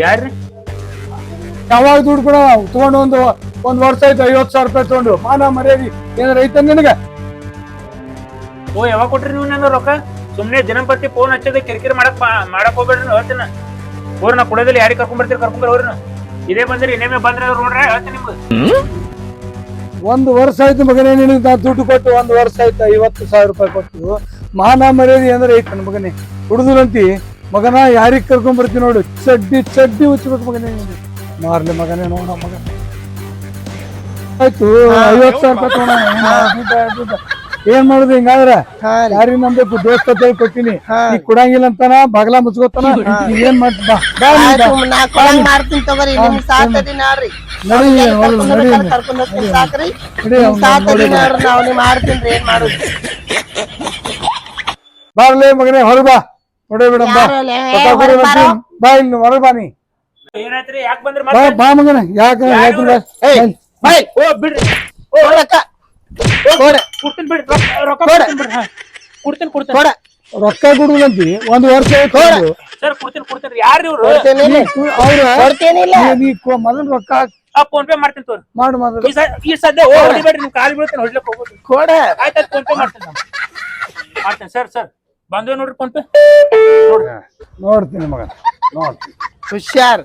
ಯಾರ್ರಿ? ಯಾವಾಗ ದುಡ್ಡು ಕೊಡ? ತಗೊಂಡು ಒಂದು ಒಂದ್ ವರ್ಷ ಆಯ್ತು ಐವತ್ತು ಸಾವಿರ ರೂಪಾಯಿ ತಗೊಂಡು. ಮಾನ ಮರ್ಯಾದಿ. ಏನಾರ ಐತ ನಿನಗ? ಓ ಯಾವಾಗ ಕೊಟ್ರಿ ನೀವು ನನ್ನ ರೊಕ್ಕ? ಸುಮ್ನೆ ದಿನಂಪತಿ ಫೋನ್ ಹಚ್ಚದ ಕಿರಿಕಿರಿ ಮಾಡಕ್ ಮಾಡಕ್ ಹೋಗ್ಬೇಡ್ರಿ ಹೇಳ್ತೇನೆ ಹೇಳ್ತೀನಿ. ಹೋರ್ ನಾ ಕುಡದಲ್ಲಿ ಯಾರಿಗೆ ಕರ್ಕೊಂಡ್ ಬರ್ತೀರಿ ಕರ್ಕೊಂಡ್ ಹೋಗ್ರಿ ಇದೇ ಬಂದ್ರಿ ಇನ್ನೇ ಬಂದ್ರೆ ಅವ್ರು ನೋಡ್ರಿ ಹೇಳ್ತೀನಿ ನಿಮ್ಗೆ. ಒಂದು ವರ್ಷ ಆಯ್ತು ಮಗನೇ ನಿನಗೆ ನಾ ದುಡ್ಡು ಕೊಟ್ಟು ಒಂದು ವರ್ಷ ಆಯ್ತು ಐವತ್ತು ಸಾವಿರ ರೂಪಾಯಿ ಕೊಟ್ಟು. ಮಾನ ಮರ್ಯಾದೆ ಅಂದ್ರೆ ಐತೆ ನನ್ನ ಮಗನೇ? ಹುಡುಗರಂತಿ ಮಗನ ಯಾರಿಗೆ ಕರ್ಕೊಂಡ್ ಬರ್ತೀನಿ ನೋಡು. ಚಡ್ಡಿ ಚಡ್ಡಿ ಉಚ್ಚಬೇಕು ಮಗನೇ. ಮಾರ್ಲಿ ಮಗನೇ ನೋಡ ಮಗ. ಆಯ್ತು ಐವತ್ತು ಸಾವಿರ ರೂಪಾಯಿ ದುಡ್ಡ. ಏನ್ ಮಾಡುದು ಹಿಂಗಾದ್ರ? ಯಾರಿಗೆ ನಂಬೇಕು ದೋಸ್ತ ಅಂತ ಹೇಳಿ ಕೊಟ್ಟಿನಿ ನೀ ಕೊಡಂಗಿಲ್ಲ ಅಂತಾನ ಬಗಲ ಮುಚ್ಕೋತಾನ? ಏನ್ ಮಾಡ್ತಿ? ಮಾಡ್ತೀನಿ ತಗೋರಿ. ನಿಮ್ ನೋಡ್ರಿ. ನಡಿ ಕರ್ಕೊಂಡ್ ಹೋಗ್ತೀನಿ ಸಾಕ್ರಿ. ನೋಡ್ರಿ ನಾವ್ ಮಾಡ್ತೀನಿ ಏನ್ ಮಾಡುದು? ಬಾರ್ಲೆ ಮಗನೇ ಹೊರ ಬಾ. ನೋಡೇ ಬಿಡಮ್ ಬಾ ಯಾರು ಲೇ? ರೊಕ್ಕ ಏ, ಕೊಡು ಹೊರಗ್ ಅಂತೀನಿ. ಬಾರೋ. ಬಾ ಇಲ್ಲಿ ಹೊರಗ್ ಬಾ ನೀ. ಏನಾಯ್ತ್ರಿ ಯಾಕೆ ಬಂದ್ರಿ ಬಾ ಮತ್ತೆ? ಬಾ ಮಗನ. ಯಾಕ ಯಾಕೆ ಬಾ? ಬಾಯ್ ಓ ಬಿಡ್ರಿ. ಓ ಕೊಡ್ತೀನಿ ಬಿಡ್ರಿ. ರೊಕ್ಕ ಕೊಡ್ತೀನಿ ಬಿಡ್ರಿ. ಕೊಡ್ತೀನಿ ಕೊಡ್ತೀನಿ. ಕೊಡ. ರೊಕ್ಕ ಕೊಡುದಂತಿ ಒಂದ್ ವರ್ಷ ಆಯ್ತು ಸರ್ ಕೊಡ್ತೀನಿ ಕೊಡ್ತೀನಿ ಯಾರು ಇವ್ರು? ಅವ್ರ ನೀ ಮೊದಲು ರೊಕ್ಕ ಆ ಫೋನ್ ಪೇ ಮಾಡ್ತೀನಿ ತೋರಿ. ಮಾಡು ಮೊದಲು ಈ ಸ- ಈ ಸದ್ಯ ಓ ಹೊಡಿಬೇಡ್ರಿ ನಿಮ್ ಕಾಲ್ ಬೀಳ್ತೀನಿ ಹೊಡ್ಲಿಕ್ಕೆ ಹೋಗೋದು ಕೊಡ. ಆಯ್ತು ಫೋನ್ ಪೇ ಮಾಡ್ತೀನಿ ನಾನು. ಮಾಡ್ತೀನಿ ಸರ್ ಸರ್. ಬಂದ್ವಿ ನೋಡ್ರಿ ಫೋನ್ ಪೇ ನೋಡ್ತೀನಿ. ಮಗ ನೋಡ್ತೀನಿ. ಹುಷಾರ್.